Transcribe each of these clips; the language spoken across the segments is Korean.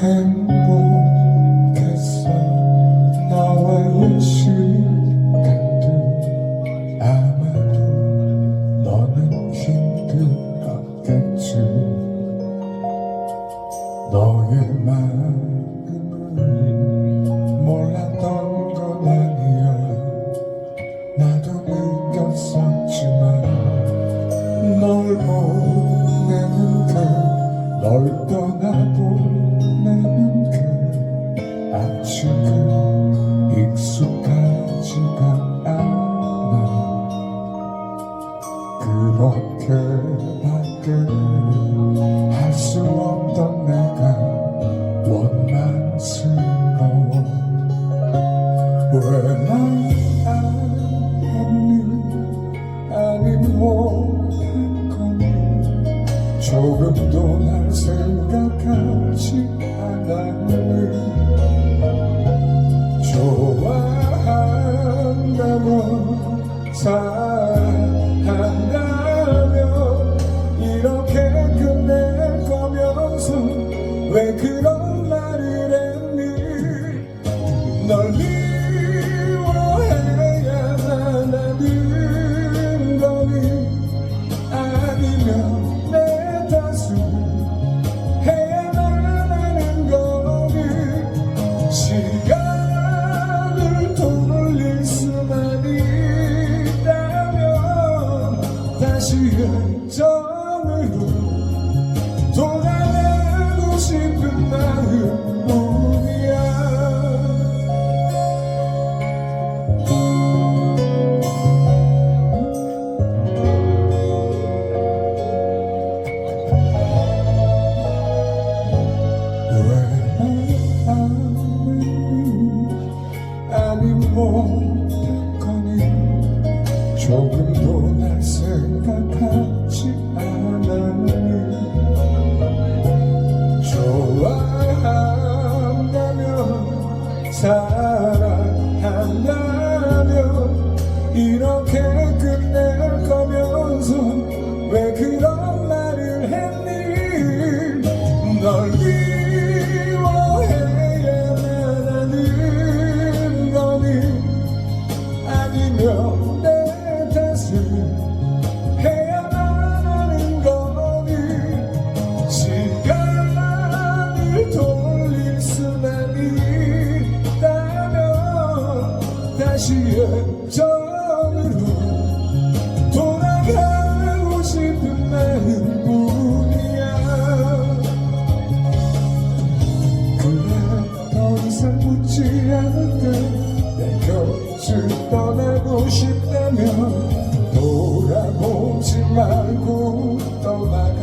행복했어. 너와의 시간들 아마도 너는 힘들었겠지. 너의 마음은 몰랐던 건 아니야. 나도 느꼈었지만 널 보내 그렇게밖에 할수 없던 내가 원망스러워 I 아니 아니 못한 거니 조금도 날 생각하지 않았니 좋아한다면 사 왜 그런 말을 했니? 널 미워해야만 하는 거니? 아니면 내 탓을 해야만 하는 거니? 시간을 돌릴 수만 있다면 다시 예전으로 돌아가고 싶은 마음뿐이야 왜 아니 못한 거니 조금도 날 생각하지 않았니 좋아 시 예전으로 돌아가고 싶은 마음뿐이야. 그래 더 이상 묻지 않을게 내 곁을 떠나고 싶다면 돌아보지 말고 떠나가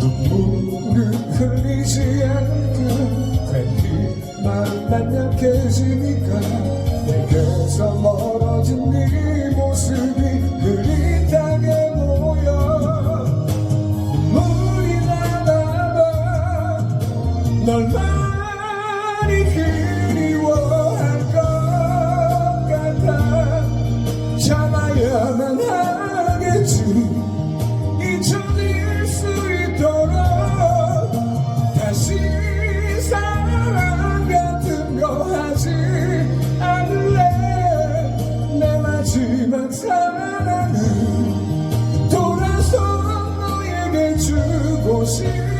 눈물을 흘리지 마음 만 약해지니까 내게서 멀어진 네 모습이 흐릿하게 보여. 눈물이 나나봐 널 많이 그 close.